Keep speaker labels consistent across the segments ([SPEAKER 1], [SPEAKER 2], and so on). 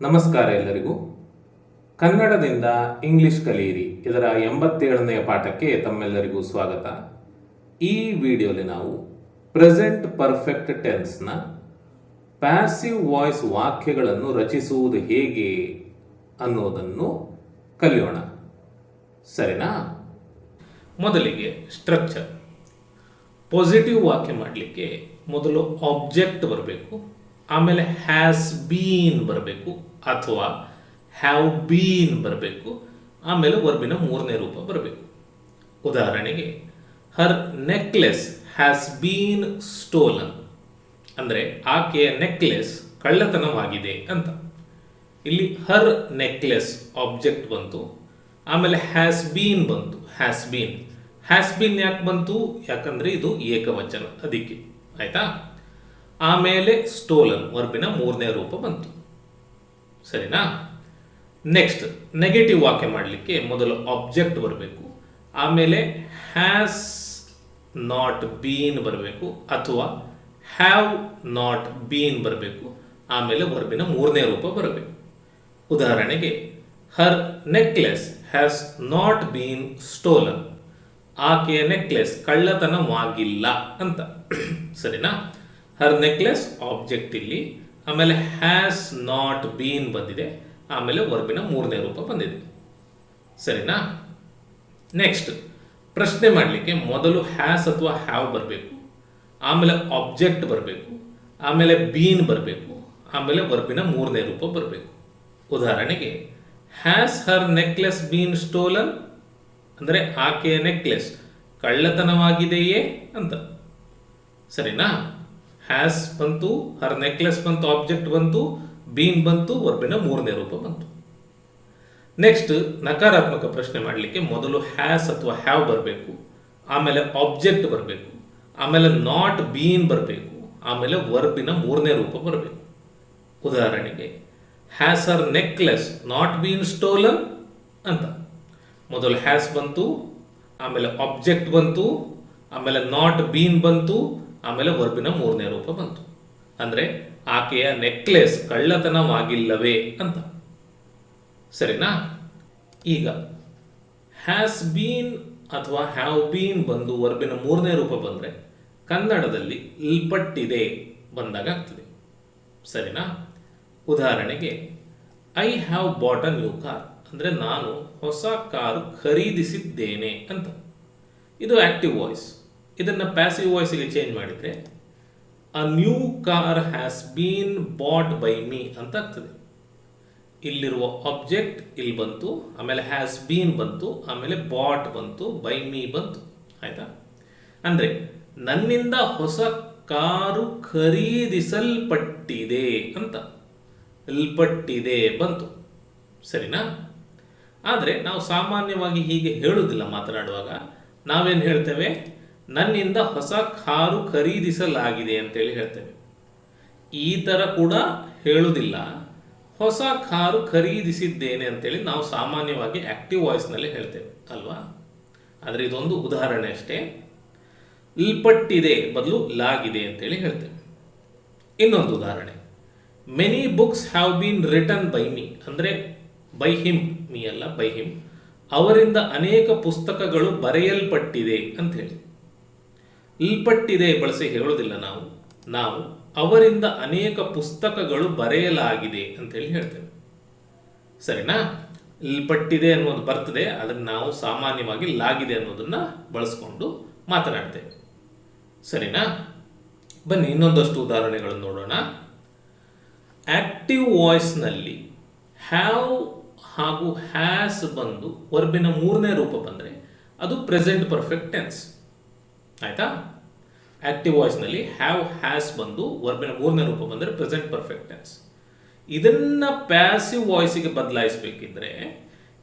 [SPEAKER 1] ನಮಸ್ಕಾರ ಎಲ್ಲರಿಗೂ. ಕನ್ನಡದಿಂದ ಇಂಗ್ಲಿಷ್ ಕಲಿಯಿರಿ. ಇದರ ಎಂಬತ್ತೇಳನೆಯ ಪಾಠಕ್ಕೆ ತಮ್ಮೆಲ್ಲರಿಗೂ ಸ್ವಾಗತ. ಈ ವಿಡಿಯೋಲಿ ನಾವು ಪ್ರೆಸೆಂಟ್ ಪರ್ಫೆಕ್ಟ್ ಟೆನ್ಸ್ನ ಪ್ಯಾಸಿವ್ ವಾಯ್ಸ್ ವಾಕ್ಯಗಳನ್ನು ರಚಿಸುವುದು ಹೇಗೆ ಅನ್ನೋದನ್ನು ಕಲಿಯೋಣ. ಸರಿನಾ? ಮೊದಲಿಗೆ ಸ್ಟ್ರಕ್ಚರ್. ಪಾಸಿಟಿವ್ ವಾಕ್ಯ ಮಾಡಲಿಕ್ಕೆ ಮೊದಲು ಆಬ್ಜೆಕ್ಟ್ ಬರಬೇಕು. ಆಮೇಲೆ ಹ್ಯಾಸ್ ಬೀನ್ ಬರಬೇಕು ಅಥವಾ ಹ್ಯಾವ್ ಬೀನ್ ಬರಬೇಕು. ಆಮೇಲೆ ವರ್ಬಿನ ಮೂರನೇ ರೂಪ ಬರಬೇಕು. ಉದಾಹರಣೆಗೆ her necklace has been stolen ಅಂದರೆ ಆಕೆಯ ನೆಕ್ಲೆಸ್ ಕಳ್ಳತನವಾಗಿದೆ ಅಂತ. ಇಲ್ಲಿ ಹರ್ ನೆಕ್ಲೆಸ್ ಆಬ್ಜೆಕ್ಟ್ ಬಂತು. ಆಮೇಲೆ ಹ್ಯಾಸ್ ಬೀನ್ ಬಂತು. ಹ್ಯಾಸ್ ಬೀನ್ ಹ್ಯಾಸ್ ಬೀನ್ ಯಾಕೆ ಬಂತು? ಯಾಕಂದರೆ ಇದು ಏಕವಚನ. ಅದಕ್ಕೆ. ಆಯ್ತಾ? ಆಮೇಲೆ ಸ್ಟೋಲನ್ ವರ್ಬಿನ ಮೂರನೇ ರೂಪ ಬಂತು. ಸರಿನಾ? ನೆಕ್ಸ್ಟ್ ನೆಗೆಟಿವ್ ವಾಕ್ಯ ಮಾಡಲಿಕ್ಕೆ ಮೊದಲು ಆಬ್ಜೆಕ್ಟ್ ಬರಬೇಕು. ಆಮೇಲೆ ಹ್ಯಾಸ್ ನಾಟ್ ಬೀನ್ ಬರಬೇಕು ಅಥವಾ ಹ್ಯಾವ್ ನಾಟ್ ಬೀನ್ ಬರಬೇಕು. ಆಮೇಲೆ ವರ್ಬಿನ ಮೂರನೇ ರೂಪ ಬರಬೇಕು. ಉದಾಹರಣೆಗೆ her necklace has not been stolen ಆಕೆಯ ನೆಕ್ಲೆಸ್ ಕಳ್ಳತನವಾಗಿಲ್ಲ ಅಂತ. ಸರಿನಾ? ಹರ್ ನೆಕ್ಲೆಸ್ ಆಬ್ಜೆಕ್ಟ್ ಇಲ್ಲಿ. ಆಮೇಲೆ ಹ್ಯಾಸ್ ನಾಟ್ ಬೀನ್ ಬಂದಿದೆ. ಆಮೇಲೆ ವರ್ಬಿನ ಮೂರನೇ ರೂಪ ಬಂದಿದೆ. ಸರಿನಾ? ನೆಕ್ಸ್ಟ್ ಪ್ರಶ್ನೆ ಮಾಡಲಿಕ್ಕೆ ಮೊದಲು ಹ್ಯಾಸ್ ಅಥವಾ ಹ್ಯಾವ್ ಬರಬೇಕು. ಆಮೇಲೆ ಆಬ್ಜೆಕ್ಟ್ ಬರಬೇಕು. ಆಮೇಲೆ ಬೀನ್ ಬರಬೇಕು. ಆಮೇಲೆ ವರ್ಬಿನ ಮೂರನೇ ರೂಪ ಬರಬೇಕು. ಉದಾಹರಣೆಗೆ has her necklace been stolen ಅಂದರೆ ಆಕೆಯ ನೆಕ್ಲೆಸ್ ಕಳ್ಳತನವಾಗಿದೆಯೇ ಅಂತ. ಸರಿನಾ? ಹ್ಯಾಸ್ ಬಂತು, ಹರ್ ನೆಕ್ಲೆಸ್ ಬಂತು, ಆಬ್ಜೆಕ್ಟ್ ಬಂತು, ಬೀನ್ ಬಂತು, ವರ್ಬಿನ ಮೂರನೇ ರೂಪ ಬಂತು. ನೆಕ್ಸ್ಟ್ ನಕಾರಾತ್ಮಕ ಪ್ರಶ್ನೆ ಮಾಡಲಿಕ್ಕೆ ಮೊದಲು ಹ್ಯಾಸ್ ಅಥವಾ ಹ್ಯಾವ್ ಬರಬೇಕು, ಆಮೇಲೆ ಆಬ್ಜೆಕ್ಟ್ ಬರಬೇಕು, ಆಮೇಲೆ ನಾಟ್ ಬೀನ್ ಬರಬೇಕು, ಆಮೇಲೆ ವರ್ಬಿನ ಮೂರನೇ ರೂಪ ಬರಬೇಕು. ಉದಾಹರಣೆಗೆ, has her necklace not been stolen ಅಂತ. ಮೊದಲು ಹ್ಯಾಸ್ ಬಂತು, ಆಮೇಲೆ ಆಬ್ಜೆಕ್ಟ್ ಬಂತು, ಆಮೇಲೆ ನಾಟ್ ಬೀನ್ ಬಂತು ಆಮೇಲೆ ವರ್ಬಿನ ಮೂರನೇ ರೂಪ ಬಂತು. ಅಂದರೆ ಆಕೆಯ ನೆಕ್ಲೆಸ್ ಕಳ್ಳತನವಾಗಿಲ್ಲವೇ ಅಂತ. ಸರಿನಾ? ಈಗ ಹ್ಯಾಸ್ ಬೀನ್ ಅಥವಾ ಹ್ಯಾವ್ ಬೀನ್ ಬಂದು ವರ್ಬಿನ ಮೂರನೇ ರೂಪ ಬಂದರೆ ಕನ್ನಡದಲ್ಲಿ ಇಲ್ಪಟ್ಟಿದೆ ಬಂದಾಗ ಆಗ್ತದೆ. ಸರಿನಾ? ಉದಾಹರಣೆಗೆ I have bought a new car ಅಂದರೆ ನಾನು ಹೊಸ ಕಾರು ಖರೀದಿಸಿದ್ದೇನೆ ಅಂತ. ಇದು ಆಕ್ಟಿವ್ ವಾಯ್ಸ್ ಇದನ್ನು ಪ್ಯಾಸಿವ್ ವಾಯ್ಸಿಗೆ ಚೇಂಜ್ ಮಾಡಿದರೆ a new car has been bought by me ಅಂತ ಆಗ್ತದೆ. ಇಲ್ಲಿರುವ ಆಬ್ಜೆಕ್ಟ್ ಇಲ್ಲಿ ಬಂತು, ಆಮೇಲೆ ಹ್ಯಾಸ್ ಬೀನ್ ಬಂತು, ಆಮೇಲೆ ಬಾಟ್ ಬಂತು ಬೈ ಮೀ ಬಂತು. ಆಯ್ತಾ? ಅಂದರೆ, ನನ್ನಿಂದ ಹೊಸ ಕಾರು ಖರೀದಿಸಲ್ಪಟ್ಟಿದೆ ಅಂತ. ಇಲ್ಪಟ್ಟಿದೆ ಬಂತು. ಸರಿನಾ? ಆದರೆ ನಾವು ಸಾಮಾನ್ಯವಾಗಿ ಹೀಗೆ ಹೇಳುವುದಿಲ್ಲ ಮಾತನಾಡುವಾಗ, ನಾವೇನು ಹೇಳ್ತೇವೆ? ನನ್ನಿಂದ ಹೊಸ ಕಾರು ಖರೀದಿಸಲಾಗಿದೆ ಅಂತೇಳಿ ಹೇಳ್ತೇವೆ ಈ ಥರ ಕೂಡ ಹೇಳುವುದಿಲ್ಲ ಹೊಸ ಕಾರು ಖರೀದಿಸಿದ್ದೇನೆ ಅಂತೇಳಿ ನಾವು ಸಾಮಾನ್ಯವಾಗಿ ಆ್ಯಕ್ಟಿವ್ ವಾಯ್ಸ್ನಲ್ಲಿ ಹೇಳ್ತೇವೆ, ಅಲ್ವಾ? ಆದರೆ ಇದೊಂದು ಉದಾಹರಣೆ ಅಷ್ಟೇ. ಇಲ್ಪಟ್ಟಿದೆ ಬದಲು ಲಾಗಿದೆ ಅಂತೇಳಿ ಹೇಳ್ತೇವೆ. ಇನ್ನೊಂದು ಉದಾಹರಣೆ. Many books have been return by me ಅಂದರೆ ಬೈ ಹಿಮ್ ಮೀ ಅಲ್ಲ ಬೈ ಹಿಮ್ ಅವರಿಂದ ಅನೇಕ ಪುಸ್ತಕಗಳು ಬರೆಯಲ್ಪಟ್ಟಿದೆ ಅಂತ ಹೇಳಿ ಇಲ್ಪಟ್ಟಿದೆ ಬಳಸಿ ಹೇಳೋದಿಲ್ಲ ನಾವು. ನಾವು ಅವರಿಂದ ಅನೇಕ ಪುಸ್ತಕಗಳು ಬರೆಯಲಾಗಿದೆ ಅಂತ ಹೇಳಿ ಹೇಳ್ತೇವೆ. ಸರಿನಾ? ಇಲ್ಪಟ್ಟಿದೆ ಅನ್ನೋದು ಬರ್ತದೆ ಅದನ್ನು ನಾವು ಸಾಮಾನ್ಯವಾಗಿ ಲಾಗಿದೆ ಅನ್ನೋದನ್ನ ಬಳಸ್ಕೊಂಡು ಮಾತನಾಡ್ತೇವೆ. ಸರಿನಾ? ಬನ್ನಿ, ಇನ್ನೊಂದಷ್ಟು ಉದಾಹರಣೆಗಳನ್ನು ನೋಡೋಣ. ಆಕ್ಟಿವ್ ವಾಯ್ಸ್ನಲ್ಲಿ ಹ್ಯಾವ್ ಹಾಗೂ ಹ್ಯಾಸ್ ಬಂದು ವರ್ಬಿನ ಮೂರನೇ ರೂಪ ಬಂದರೆ ಅದು ಪ್ರೆಸೆಂಟ್ ಪರ್ಫೆಕ್ಟ್ ಟೆನ್ಸ್. ಆಯ್ತಾ? ಆ್ಯಕ್ಟಿವ್ ವಾಯ್ಸ್ನಲ್ಲಿ ಹ್ಯಾವ್ ಹ್ಯಾಸ್ ಬಂದು ವರ್ಬಿನ ಮೂರನೇ ರೂಪ ಬಂದರೆ ಪ್ರೆಸೆಂಟ್ ಪರ್ಫೆಕ್ಟ್ ಟೆನ್ಸ್ ಇದನ್ನು ಪ್ಯಾಸಿವ್ ವಾಯ್ಸಿಗೆ ಬದಲಾಯಿಸಬೇಕಿದ್ರೆ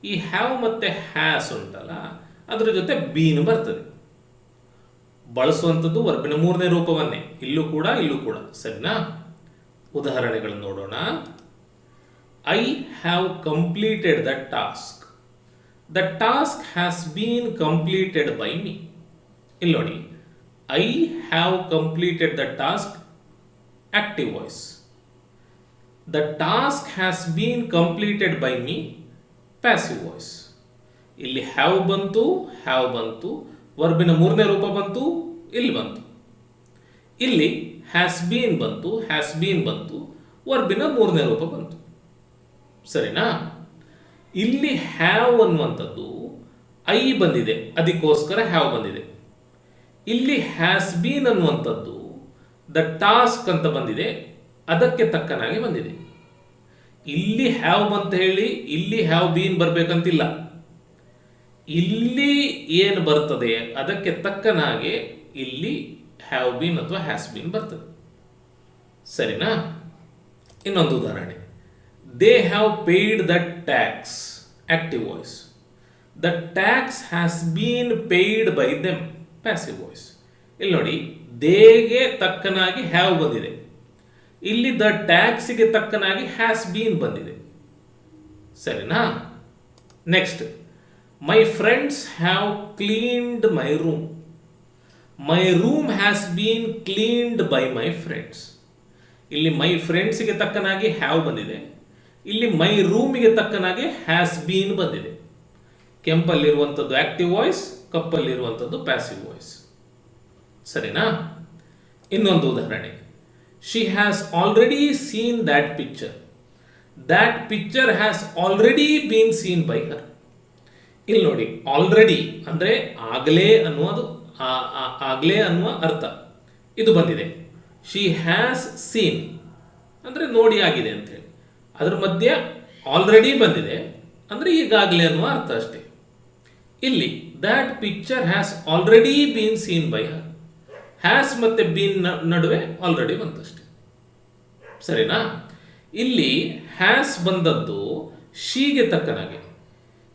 [SPEAKER 1] ಈ ಹ್ಯಾವ್ ಮತ್ತು ಹ್ಯಾಸ್ ಉಂಟಲ್ಲ, ಅದರ ಜೊತೆ ಬೀನು ಬರ್ತದೆ. ಬಳಸುವಂಥದ್ದು ವರ್ಬಿನ ಮೂರನೇ ರೂಪವನ್ನೇ. ಇಲ್ಲೂ ಕೂಡ ಇಲ್ಲೂ ಕೂಡ. ಸರಿನಾ? ಉದಾಹರಣೆಗಳನ್ನು ನೋಡೋಣ. I have completed the task the task has been completed by me ಇಲ್ಲಿ ನೋಡಿ I have completed the task active voice the task has been completed by me passive voice ಇಲ್ಲಿ ಹ್ಯಾವ್ ಬಂತು ಹ್ಯಾವ್ ಬಂತು ವರ್ಬಿನ ಮೂರನೇ ರೂಪ ಬಂತು, ಇಲ್ಲಿ ಬಂತು. ಇಲ್ಲಿ ಹ್ಯಾಸ್ ಬೀನ್ ಬಂತು ಹ್ಯಾಸ್ ಬೀನ್ ಬಂತು ವರ್ಬಿನ ಮೂರನೇ ರೂಪ ಬಂತು. ಸರಿನಾ? ಇಲ್ಲಿ ಹ್ಯಾವ್ ಅನ್ನುವಂಥದ್ದು ಐ ಬಂದಿದೆ, ಅದಕ್ಕೋಸ್ಕರ ಹ್ಯಾವ್ ಬಂದಿದೆ. ಇಲ್ಲಿ ಹ್ಯಾಸ್ ಬೀನ್ ಅನ್ನುವಂಥದ್ದು ದ ಟಾಸ್ಕ್ ಅಂತ ಬಂದಿದೆ, ಅದಕ್ಕೆ ತಕ್ಕನಾಗಿ ಬಂದಿದೆ. ಇಲ್ಲಿ ಹ್ಯಾವ್ ಅಂತ ಹೇಳಿ, ಇಲ್ಲಿ ಹ್ಯಾವ್ ಬೀನ್ ಬರಬೇಕಂತಿಲ್ಲ. ಇಲ್ಲಿ ಏನು ಬರ್ತದೆ, ಅದಕ್ಕೆ ತಕ್ಕನಾಗೆ ಇಲ್ಲಿ ಹ್ಯಾವ್ ಬೀನ್ ಅಥವಾ ಹ್ಯಾಸ್ ಬೀನ್ ಬರ್ತದೆ. ಸರಿನಾ? ಇನ್ನೊಂದು ಉದಾಹರಣೆ. They have paid the tax active voice the tax has been paid by them passive voice ಇಲ್ಲಿ ನೋಡಿ, ದೇಗೆ ತಕ್ಕನಾಗಿ ಹ್ಯಾವ್ ಬಂದಿದೆ. ಇಲ್ಲಿ ದ ಟ್ಯಾಕ್ಸಿಗೆ ತಕ್ಕನಾಗಿ ಹ್ಯಾಸ್ ಬೀನ್ ಬಂದಿದೆ. ಸರಿನಾ? Next my friends have cleaned my room my room has been cleaned by my friends ಇಲ್ಲಿ ಮೈ ಫ್ರೆಂಡ್ಸ್ಗೆ ತಕ್ಕನಾಗಿ ಹ್ಯಾವ್ ಬಂದಿದೆ. ಇಲ್ಲಿ ಮೈ ರೂಮಿಗೆ ತಕ್ಕನಾಗಿ ಹ್ಯಾಸ್ ಬೀನ್ ಬಂದಿದೆ. ಕೆಂಪಲ್ಲಿರುವಂಥದ್ದು ಆಕ್ಟಿವ್ ವಾಯ್ಸ್ ಕಪ್ಪಲ್ಲಿರುವಂಥದ್ದು ಪ್ಯಾಸಿವ್ ವಾಯ್ಸ್ ಸರಿನಾ? ಇನ್ನೊಂದು ಉದಾಹರಣೆ. She has already seen that picture that picture has already been seen by her ಇಲ್ಲಿ ನೋಡಿ ಆಲ್ರೆಡಿ ಅಂದರೆ ಆಗಲೇ ಅನ್ನುವುದು ಆಗಲೇ ಅನ್ನುವ ಅರ್ಥ. ಇದು ಬಂದಿದೆ. ಶಿ ಹ್ಯಾಸ್ ಸೀನ್ ಅಂದರೆ ನೋಡಿ ಆಗಿದೆ ಅಂತ ಹೇಳಿ. ಅದ್ರ ಮಧ್ಯೆ ಆಲ್ರೆಡಿ ಬಂದಿದೆ. ಅಂದರೆ ಈಗಾಗಲೇ ಅನ್ನುವ ಅರ್ಥ ಅಷ್ಟೇ. ಇಲ್ಲಿ that picture has already been seen by her has ಮತ್ತೆ ಬೀನ್ ನಡುವೆ ಆಲ್ರೆಡಿ ಬಂತಷ್ಟೆ ಸರಿನಾ? ಇಲ್ಲಿ ಹ್ಯಾಸ್ ಬಂದದ್ದು ಶೀಗೆ ತಕ್ಕನಾಗೆ.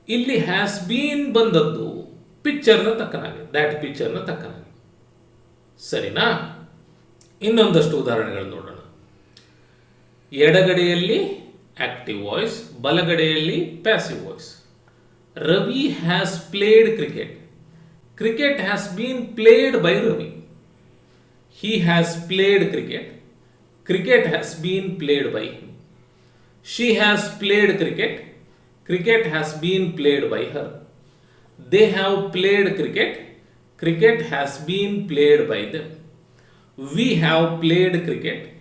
[SPEAKER 1] ಇಲ್ಲಿ ಹ್ಯಾಸ್ ಬೀನ್ ಬಂದದ್ದು ಪಿಕ್ಚರ್ನ ತಕ್ಕನಾಗೆ. ದ್ಯಾಟ್ ಪಿಕ್ಚರ್ನ ತಕ್ಕನಾಗೆ. ಸರಿನಾ? ಇನ್ನೊಂದಷ್ಟು ಉದಾಹರಣೆಗಳು ನೋಡೋಣ. ಎಡಗಡೆಯಲ್ಲಿ ಆಕ್ಟಿವ್ ವಾಯ್ಸ್ ಬಲಗಡೆಯಲ್ಲಿ passive voice Ravi has played cricket. Cricket has been played by Ravi. He has played cricket. Cricket has been played by him. She has played cricket. Cricket has been played by her. They have played cricket. Cricket has been played by them. We have played cricket.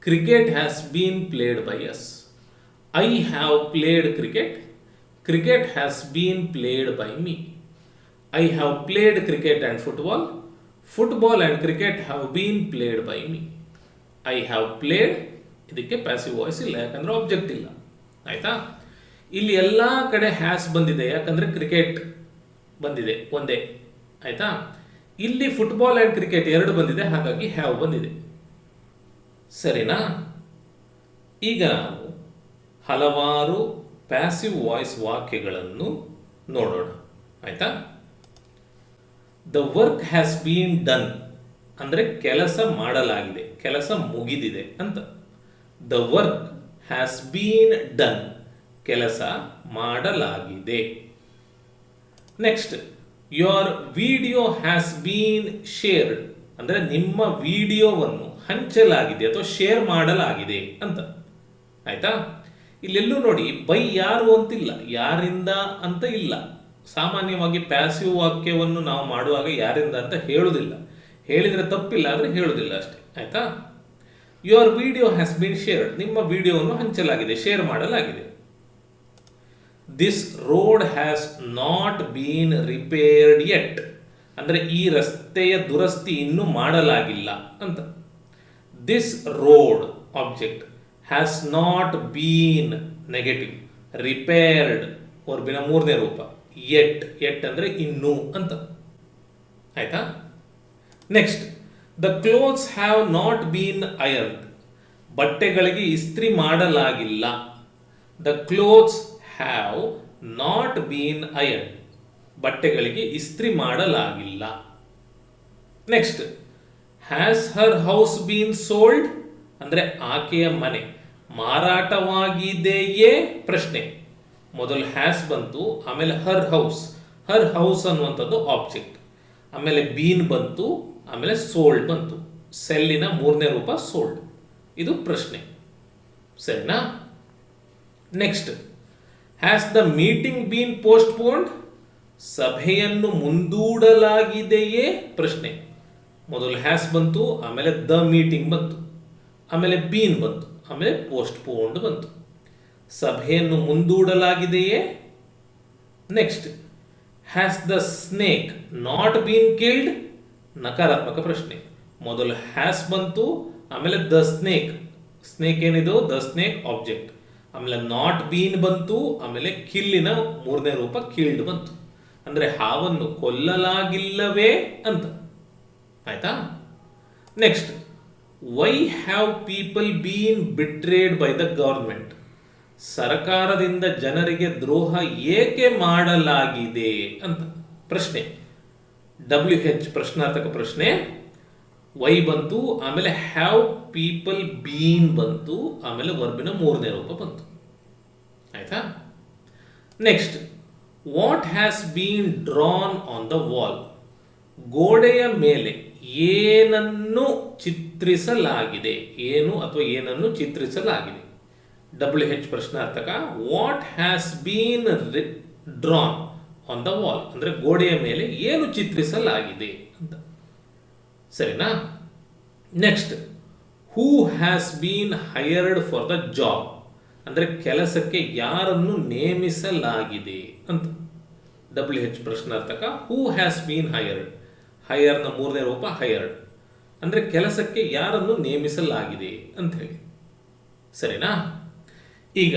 [SPEAKER 1] Cricket has been played by us. I have played cricket cricket has been played by me I have played cricket and football. Football and cricket have been played by me. I have played ಇದಕ್ಕೆ passive voice ಇಲ್ಲ ಯಾಕಂದ್ರೆ object ಇಲ್ಲ ಆಯ್ತಾ ಇಲ್ಲಿ ಎಲ್ಲ ಕಡೆ has ಬಂದಿದೆ ಯಾಕಂದ್ರೆ ಕ್ರಿಕೆಟ್ ಬಂದಿದೆ ಒಂದೇ ಆಯ್ತಾ ಇಲ್ಲಿ ಫುಟ್ಬಾಲ್ ಆ್ಯಂಡ್ ಕ್ರಿಕೆಟ್ ಎರಡು ಬಂದಿದೆ ಹಾಗಾಗಿ ಹ್ಯಾವ್ ಬಂದಿದೆ ಸರಿನಾ ಈಗ ನಾವು ಹಲವಾರು ಪ್ಯಾಸಿವ್ ವಾಯ್ಸ್ ವಾಕ್ಯಗಳನ್ನು ನೋಡೋಣ. ಆಯ್ತಾ? The work has been done ಅಂದರೆ ಕೆಲಸ ಮಾಡಲಾಗಿದೆ, ಕೆಲಸ ಮುಗಿದಿದೆ ಅಂತ. The work has been done ಕೆಲಸ ಮಾಡಲಾಗಿದೆ. Next your video has been shared ಅಂದರೆ ನಿಮ್ಮ ವಿಡಿಯೋವನ್ನು ಹಂಚಲಾಗಿದೆ ಅಥವಾ ಶೇರ್ ಮಾಡಲಾಗಿದೆ ಅಂತ. ಆಯ್ತಾ? ಇಲ್ಲೆಲ್ಲೂ ನೋಡಿ, ಬೈ ಯಾರು ಅಂತಿಲ್ಲ, ಯಾರಿಂದ ಅಂತ ಇಲ್ಲ. ಸಾಮಾನ್ಯವಾಗಿ ಪ್ಯಾಸಿವ್ ವಾಕ್ಯವನ್ನು ನಾವು ಮಾಡುವಾಗ ಯಾರಿಂದ ಅಂತ ಹೇಳುವುದಿಲ್ಲ ಹೇಳಿದರೆ ತಪ್ಪಿಲ್ಲ ಆದರೆ ಹೇಳುವುದಿಲ್ಲ ಅಷ್ಟೇ, ಆಯ್ತಾ? Your video has been shared ನಿಮ್ಮ ವಿಡಿಯೋವನ್ನು ಹಂಚಲಾಗಿದೆ ಶೇರ್ ಮಾಡಲಾಗಿದೆ. This road has not been repaired yet ಅಂದರೆ ಈ ರಸ್ತೆಯ ದುರಸ್ತಿ ಇನ್ನೂ ಮಾಡಲಾಗಿಲ್ಲ ಅಂತ. This road object has not been negative repaired ವರ್ಬಿನ ಮೂರನೇ ರೂಪ. ಎಟ್ ಎಟ್ ಅಂದರೆ ಇನ್ನೂ ಅಂತ. ಆಯ್ತಾ? Next the clothes have not been iron ಬಟ್ಟೆಗಳಿಗೆ ಇಸ್ತ್ರಿ ಮಾಡಲಾಗಿಲ್ಲ. The clothes have not been iron ಬಟ್ಟೆಗಳಿಗೆ ಇಸ್ತ್ರಿ ಮಾಡಲಾಗಿಲ್ಲ. Next has her house been sold ಅಂದರೆ ಆಕೆಯ ಮನೆ. ಮಾರಾಟವಾಗಿದೆಯೇ? ಪ್ರಶ್ನೆ. ಮೊದಲು ಹ್ಯಾಸ್ ಬಂತು, ಆಮೇಲೆ ಹರ್ ಹೌಸ್. ಹರ್ ಹೌಸ್ ಅನ್ನುವಂಥದ್ದು ಆಬ್ಜೆಕ್ಟ್. ಆಮೇಲೆ ಬೀನ್ ಬಂತು, ಆಮೇಲೆ ಸೋಲ್ಡ್ ಬಂತು. ಸೆಲ್ಲಿನ ಮೂರನೇ ರೂಪ ಸೋಲ್ಡ್. ಇದು ಪ್ರಶ್ನೆ. ಸರಿನಾ? Next. Has the meeting been postponed? ಸಭೆಯನ್ನು ಮುಂದೂಡಲಾಗಿದೆಯೇ? ಪ್ರಶ್ನೆ. ಮೊದಲು ಹ್ಯಾಸ್ ಬಂತು, ಆಮೇಲೆ ದ ಮೀಟಿಂಗ್ ಬಂತು. ಆಮೇಲೆ ಬೀನ್ ಬಂತು, ಆಮೇಲೆ ಪೋಸ್ಟ್ ಪೋಂಡ್ ಬಂತು. ಸಭೆಯನ್ನು ಮುಂದೂಡಲಾಗಿದೆಯೇ? Next has the snake not been killed ನಕಾರಾತ್ಮಕ ಪ್ರಶ್ನೆ. ಮೊದಲು ಹ್ಯಾಸ್ ಬಂತು, ಆಮೇಲೆ ದ ಸ್ನೇಕ್ ಸ್ನೇಕ್ ಏನಿದು? ದ ಸ್ನೇಕ್ ಆಬ್ಜೆಕ್ಟ್ ಆಮೇಲೆ ನಾಟ್ ಬೀನ್ ಬಂತು, ಆಮೇಲೆ ಕಿಲ್ಲಿನ ಮೂರನೇ ರೂಪ ಕಿಲ್ಡ್ ಬಂತು. ಅಂದ್ರೆ ಹಾವನ್ನು ಕೊಲ್ಲಲಾಗಿಲ್ಲವೇ ಅಂತ. ಆಯ್ತಾ? Next why have people been betrayed by the government ಸರಕಾರದಿಂದ ಜನರಿಗೆ ದ್ರೋಹ ಏಕೆ ಮಾಡಲಾಗಿದೆ ಅಂತ ಪ್ರಶ್ನೆ. ಡಬ್ಲ್ಯೂ ಹೆಚ್ ಪ್ರಶ್ನಾರ್ಥಕ ಪ್ರಶ್ನೆ. ವೈ ಬಂತು? ಆಮೇಲೆ ಹ್ಯಾವ್ ಪೀಪಲ್ ಬೀನ್ ಬಂತು? ಆಮೇಲೆ ವರ್ಬಿನ ಮೂರನೇ ರೂಪ ಬಂತು. ಆಯ್ತಾ? Next what has been drawn on the wall ಗೋಡೆಯ ಮೇಲೆ ಏನನ್ನು ಚಿತ್ರಿಸಲಾಗಿದೆ. ಏನು ಅಥವಾ ಏನನ್ನು ಚಿತ್ರಿಸಲಾಗಿದೆ? W H ಪ್ರಶ್ನಾರ್ಥಕ what has been drawn on the wall ಅಂದರೆ ಗೋಡೆಯ ಮೇಲೆ ಏನು ಚಿತ್ರಿಸಲಾಗಿದೆ ಅಂತ. ಸರಿನಾ? Next who has been hired for the job ಅಂದರೆ ಕೆಲಸಕ್ಕೆ ಯಾರನ್ನು ನೇಮಿಸಲಾಗಿದೆ ಅಂತ. ಡಬ್ಲ್ಯೂ ಹೆಚ್ ಪ್ರಶ್ನಾರ್ಥಕ ಹೂ ಹ್ಯಾಸ್ ಬೀನ್ ಹೈಯರ್ಡ್ ಹೈಯರ್ನ ಮೂರನೇ ರೂಪ ಹೈಯರ್ಡ್ ಅಂದರೆ ಕೆಲಸಕ್ಕೆ ಯಾರನ್ನು ನೇಮಿಸಲಾಗಿದೆ ಅಂತ ಹೇಳಿ. ಸರಿನಾ? ಈಗ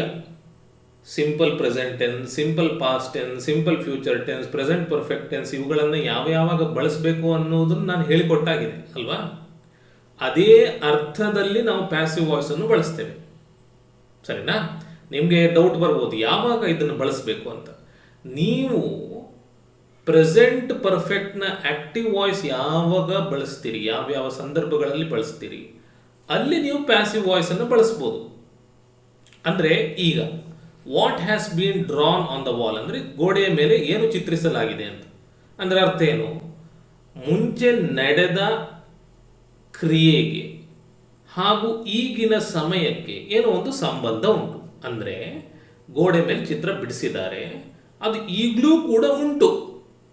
[SPEAKER 1] simple present tense simple past tense simple future tense present perfect tense ಇವುಗಳನ್ನು ಯಾವ ಯಾವಾಗ ಬಳಸಬೇಕು ಅನ್ನೋದನ್ನು ನಾನು ಹೇಳಿಕೊಟ್ಟಾಗಿದೆ, ಅಲ್ವಾ? ಅದೇ ಅರ್ಥದಲ್ಲಿ ನಾವು ಪ್ಯಾಸಿವ್ ವಾಯ್ಸ್ ಅನ್ನು ಬಳಸ್ತೇವೆ. ಸರಿನಾ? ನಿಮಗೆ ಡೌಟ್ ಬರ್ಬೋದು, ಯಾವಾಗ ಇದನ್ನು ಬಳಸಬೇಕು ಅಂತ. ನೀವು ಪ್ರೆಸೆಂಟ್ ಪರ್ಫೆಕ್ಟ್ನ ಆಕ್ಟಿವ್ ವಾಯ್ಸ್ ಯಾವಾಗ ಬಳಸ್ತೀರಿ? ಯಾವ ಸಂದರ್ಭಗಳಲ್ಲಿ ಬಳಸ್ತೀರಿ? ಅಲ್ಲಿ ನೀವು ಪ್ಯಾಸಿವ್ ವಾಯ್ಸ್ ಅನ್ನು ಬಳಸ್ಬೋದು. ಅಂದ್ರೆ ಈಗ what has been drawn on the wall ಅಂದ್ರೆ ಗೋಡೆಯ ಮೇಲೆ ಏನು ಚಿತ್ರಿಸಲಾಗಿದೆ ಅಂತ. ಅಂದ್ರೆ ಅರ್ಥ ಏನು? ಮುಂಚೆ ನಡೆದ ಕ್ರಿಯೆಗೆ ಹಾಗೂ ಈಗಿನ ಸಮಯಕ್ಕೆ ಏನೋ ಒಂದು ಸಂಬಂಧ ಉಂಟು. ಅಂದ್ರೆ ಗೋಡೆ ಮೇಲೆ ಚಿತ್ರ ಬಿಡಿಸಿದ್ದಾರೆ. ಅದು ಈಗಲೂ ಕೂಡ ಉಂಟು.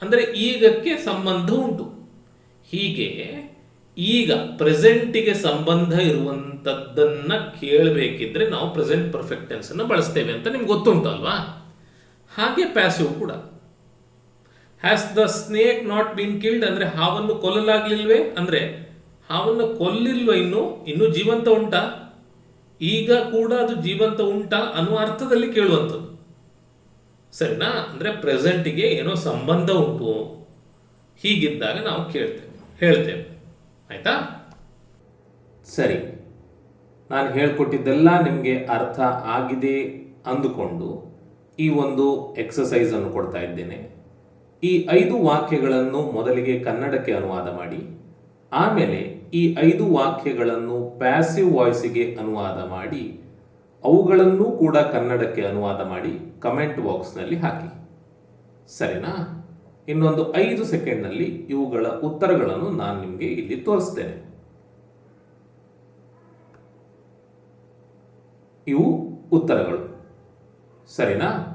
[SPEAKER 1] ಅಂದ್ರೆ ಈಗಕ್ಕೆ ಸಂಬಂಧ ಉಂಟು. ಹೀಗೆ ಈಗ ಪ್ರೆಸೆಂಟಿಗೆ ಸಂಬಂಧ ಇರುವಂಥದ್ದನ್ನ ಕೇಳಬೇಕಿದ್ರೆ ನಾವು ಪ್ರೆಸೆಂಟ್ ಪರ್ಫೆಕ್ಟ್ ಟೆನ್ಸ್ ಅನ್ನು ಬಳಸ್ತೇವೆ ಅಂತ ನಿಮ್ಗೆ ಗೊತ್ತುಂಟು ಅಲ್ವಾ? ಹಾಗೆ ಪ್ಯಾಸಿವ್ ಕೂಡ. Has the snake not been killed ಅಂದ್ರೆ ಹಾವನ್ನು ಕೊಲ್ಲಲಾಗ್ಲಿಲ್ವೇ? ಅಂದ್ರೆ ಹಾವನ್ನು ಕೊಲ್ಲಿಲ್ವ ಇನ್ನು? ಇನ್ನು ಜೀವಂತ ಉಂಟಾ? ಈಗ ಕೂಡ ಅದು ಜೀವಂತ ಉಂಟಾ ಅನ್ನುವ ಅರ್ಥದಲ್ಲಿ ಕೇಳುವಂಥದ್ದು. ಸರಿನಾ? ಅಂದರೆ ಪ್ರೆಸೆಂಟಿಗೆ ಏನೋ ಸಂಬಂಧ ಉಂಟು. ಹೀಗಿದ್ದಾಗ ನಾವು ಕೇಳ್ತೇವೆ, ಹೇಳ್ತೇವೆ. ಆಯಿತಾ?
[SPEAKER 2] ಸರಿ. ನಾನು ಹೇಳ್ಕೊಟ್ಟಿದ್ದೆಲ್ಲ ನಿಮಗೆ ಅರ್ಥ ಆಗಿದೆ ಅಂದುಕೊಂಡು ಈ ಒಂದು ಎಕ್ಸಸೈಸನ್ನು ಕೊಡ್ತಾ ಇದ್ದೇನೆ. ಈ ಐದು ವಾಕ್ಯಗಳನ್ನು ಮೊದಲಿಗೆ ಕನ್ನಡಕ್ಕೆ ಅನುವಾದ ಮಾಡಿ, ಆಮೇಲೆ ಈ ಐದು ವಾಕ್ಯಗಳನ್ನು ಪ್ಯಾಸಿವ್ ವಾಯ್ಸಿಗೆ ಅನುವಾದ ಮಾಡಿ ಅವುಗಳನ್ನೂ ಕೂಡ ಕನ್ನಡಕ್ಕೆ ಅನುವಾದ ಮಾಡಿ ಕಮೆಂಟ್ ಬಾಕ್ಸ್ನಲ್ಲಿ ಹಾಕಿ. ಸರಿನಾ? ಇನ್ನೊಂದು ಐದು ಸೆಕೆಂಡ್ನಲ್ಲಿ ಇವುಗಳ ಉತ್ತರಗಳನ್ನು ನಾನು ನಿಮಗೆ ಇಲ್ಲಿ ತೋರಿಸ್ತೇನೆ. ಇವು ಉತ್ತರಗಳು. ಸರಿನಾ?